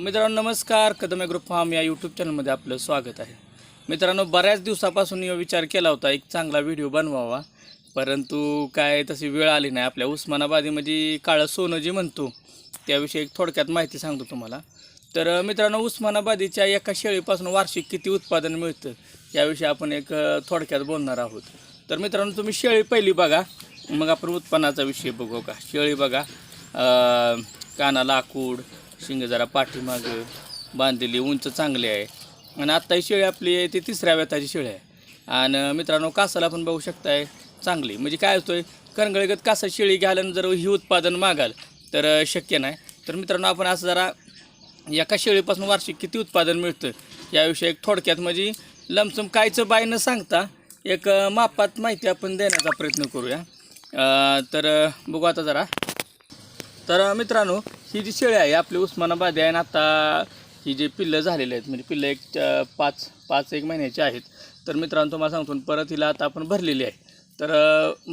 मित्रांनो नमस्कार. कदमे group farm या यूट्यूब चॅनलमध्ये आपलं स्वागत आहे. मित्रांनो बऱ्याच दिवसापासून विचार केला होता एक चांगला व्हिडिओ बनवावा. परंतु काय तशी वेळ आली नाही. आपल्या उस्मानाबादीमध्ये काळं सोनं जे म्हणतो त्याविषयी एक थोडक्यात माहिती सांगतो तुम्हाला. तर मित्रांनो उस्मानाबादीच्या एका शेळीपासून वार्षिक किती उत्पादन मिळतं याविषयी आपण एक थोडक्यात बोलणार आहोत. तर मित्रांनो तुम्ही शेळी पहिली बघा. मग आपण उत्पन्नाचा विषय बघू का? शेळी बघा. काना लाकूड शिंग जरा पाठीमागं बांधलेली उंच चांगली आहे. आणि आत्ता ही शेळी आपली आहे ती तिसऱ्या व्यताची शेळी आहे. आणि मित्रांनो कासाला पण बघू शकताय चांगली. म्हणजे काय होतोय करंगळीगत कासा शेळी घ्यायला जर ही उत्पादन मागाल तर शक्य नाही. तर मित्रांनो आपण असं जरा एका शेळीपासून वार्षिक किती उत्पादन मिळतं याविषयी एक थोडक्यात म्हणजे लमसम कायचं बाय न सांगता एक मापात माहिती आपण देण्याचा प्रयत्न करूया. तर बघू आता जरा. तर मित्रांनो ही जी शेळी आहे आपली उस्मानाबादी आहे आणि आता ही जे पिल्लं झालेली आहेत म्हणजे पिल्लं एक पाच पाच एक महिन्याची आहेत. तर मित्रांनो तुम्हाला सांगतो परत हिला आता आपण भरलेली आहे. तर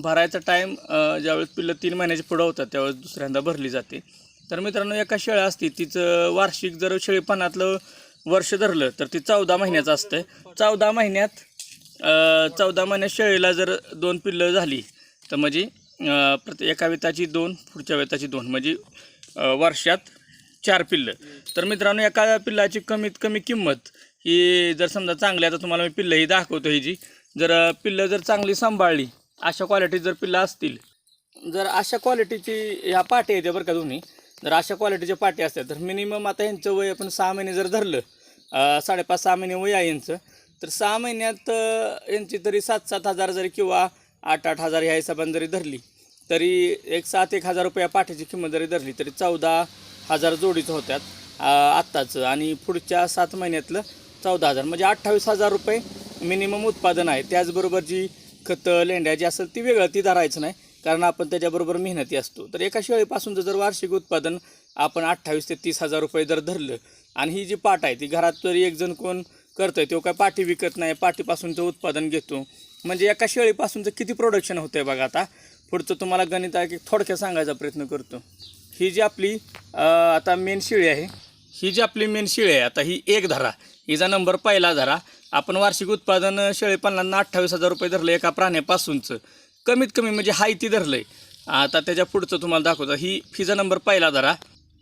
भरायचा टाईम ज्यावेळेस पिल्लं तीन महिन्याची पुढं होतात त्यावेळेस दुसऱ्यांदा भरली जाते. तर मित्रांनो एका शेळ्या असते तिचं वार्षिक जर शेळीपानातलं वर्ष धरलं तर ती चौदा महिन्याचं असतं चौदा महिन्यात चौदा महिन्यात शेळीला जर दोन पिल्लं झाली तर म्हणजे प्रत्येका एका वेताची दोन पुढच्या वेताची दोन. म्हणजे वर्षात चार पिल्लं. तर मित्रांनो एका पिल्लाची कमीत कमी किंमत ही जर समजा चांगली आता तुम्हाला मी पिल्लं ही दाखवतो ही जी. जर पिल्लं जर चांगली सांभाळली अशा क्वालिटी जर पिल्लं असतील जर अशा क्वालिटीची ह्या पाटी येते बरं का तुम्ही जर अशा क्वालिटीच्या पाटी असतात तर मिनिमम आता यांचं वय आपण सहा महिने जर धरलं साडेपाच सहा महिने वय आहे यांचं तर सहा महिन्यात यांची तरी सात सात हजार जरी किंवा आठ आठ हजार ह्या हिशोबाने जरी धरली तरी एक सात एक हजार रुपया पाठीची किंमत जरी धरली तरी चौदा हजार जोडीचं होत्यात आत्ताचं. आणि पुढच्या सात महिन्यातलं चौदा हजार. म्हणजे अठ्ठावीस हजार रुपये मिनिमम उत्पादन आहे. त्याचबरोबर जी खतं लेंड्या जी असेल ती वेगळं ती धरायचं नाही. कारण आपण त्याच्याबरोबर मेहनती असतो. तर एका शेळीपासून जर वार्षिक उत्पादन आपण अठ्ठावीस ते तीस हजार रुपये जर धरलं आणि ही जी पाट आहे ती घरात तरी एकजण कोण करतं आहे तो काय पाठी विकत नाही पाठीपासूनचं उत्पादन घेतो. म्हणजे एका शेळीपासूनचं किती प्रोडक्शन होतं आहे बघा आता? पुढचं तुम्हाला गणित आहे की थोडक्यात सांगायचा प्रयत्न करतो. ही जी आपली आता मेन शिळी आहे ही जी आपली मेन शिळी आहे आता ही एक धरा हिचा नंबर पहिला धरा आपण वार्षिक उत्पादन शेळीपालनांना अठ्ठावीस हजार रुपये धरलं एका प्राण्यापासूनचं. कमीत कमी म्हणजे हाय ती धरलं आहे आता त्याच्या पुढचं तुम्हाला दाखवतो ही हिचा नंबर पहिला धरा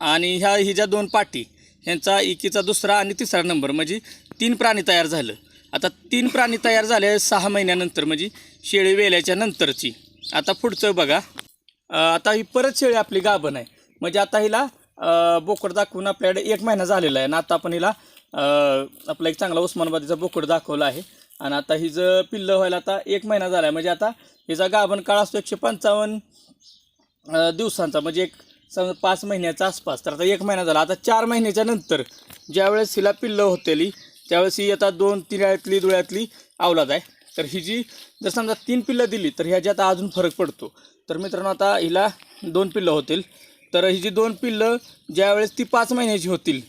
आणि ह्या हिच्या दोन पाटी ह्यांचा इकीचा दुसरा आणि तिसरा नंबर म्हणजे तीन प्राणी तयार झालं. आता तीन प्राणी तयार झाले सहा महिन्यानंतर म्हणजे शेळी वेल्याच्या नंतरची. आता पुढचं बघा. आता ही परत शेळी आपली गाभण आहे. म्हणजे आता हिला बोकड दाखवून आपल्याकडे एक महिना झालेला आहे. आणि आता आपण हिला आपला एक चांगला उस्मानाबादीचा बोकड दाखवला आहे. आणि आता हिचं पिल्लं व्हायला आता एक महिना झाला आहे. म्हणजे आता हिचा गाभण काळ असतो एकशे पंचावन्न दिवसांचा. म्हणजे एक समजा पाच महिन्याच्या आसपास. तर आता एक महिना झाला. आता चार महिन्याच्या नंतर ज्यावेळेस हिला पिल्लं होतेली त्यावेळेस ही आता दोन तिळ्यातली दुळ्यातली अवलाद आहे. तर ही जी जर समजा तीन पिल्लं दिली तर ह्याच्यात अजून फरक पडतो. तर मित्रांनो आता हिला दोन पिल्लं होतील. तर ही जी दोन पिल्लं ज्यावेळेस ती पाच महिन्याची होतील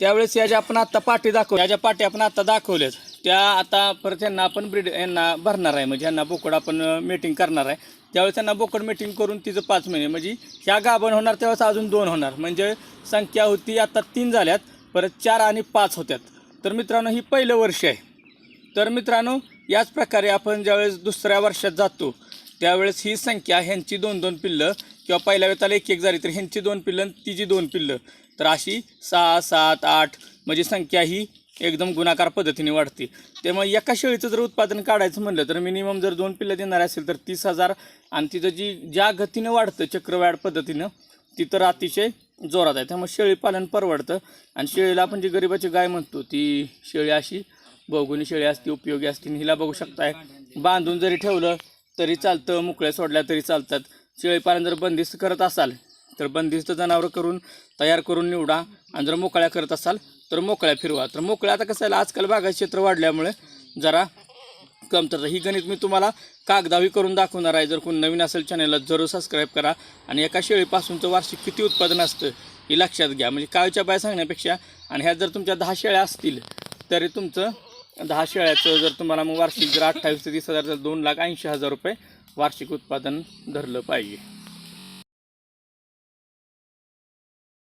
त्यावेळेस या ज्या आपण आत्ता पाठी दाखव या ज्या पाठी आपण आत्ता दाखवल्यात त्या आता परत यांना आपण ब्रीड यांना भरणार आहे. म्हणजे यांना बोकड आपण मीटिंग करणार आहे. त्यावेळेस त्यांना बोकड मीटिंग करून तिचं पाच महिने म्हणजे ह्या गाभण होणार त्यावेळेस अजून दोन होणार. म्हणजे संख्या होती आता तीन झाल्यात परत चार आणि पाच होत्यात. तर मित्रांनो ही पहिलं वर्ष आहे. तर मित्रांनो याच प्रकारे आपण ज्यावेळेस दुसऱ्या वर्षात जातो त्यावेळेस ही संख्या ह्यांची दोन दोन पिल्लं किंवा पहिल्या वेताला एक एक झाली तर ह्यांची दोन पिल्लं आणि तिची दोन पिल्लं. तर अशी सहा सात आठ म्हणजे संख्या ही एकदम गुणाकार पद्धतीने वाढते. त्यामुळे एका शेळीचं जर उत्पादन काढायचं म्हणलं तर मिनिमम जर दोन पिल्लं देणार असेल तर तीस हजार आणि तिचं जी ज्या गतीनं वाढतं चक्रवाढ पद्धतीनं ती तर अतिशय जोरात आहे. त्यामुळे शेळी पालन परवडतं आणि शेळीला आपण जी गरिबाची गाय म्हणतो ती शेळी अशी बहुगुणी शेळी असते उपयोगी असतील हिला बघू शकताय. बांधून जरी ठेवलं तरी चालतं. मुकळ्या सोडल्या तरी चालतात. शेळीपालन जर बंदिस्त करत असाल तर बंदिस्त जनावरं करून तयार करून निवडा. आणि जर मोकळ्या करत असाल तर मोकळ्या फिरवा. तर मोकळ्या आता कसं आहे आजकाल बागायत क्षेत्र वाढल्यामुळे जरा कमतरता ही गणित मी तुम्हाला कागदावी करून दाखवणार आहे. जर कोण नवीन असेल चॅनलला जरूर सबस्क्राईब करा. आणि एका शेळीपासूनचं वार्षिक किती उत्पादन असतं हे लक्षात घ्या. म्हणजे काळच्या बाय सांगण्यापेक्षा आणि ह्या जर तुमच्या दहा शेळ्या असतील तरी तुमचं दहा शेळ्याचं जर तुम्हाला मग वार्षिक जर अठ्ठावीस ते तीस हजार जर दोन लाख ऐंशी हजार रुपये वार्षिक उत्पादन धरलं पाहिजे.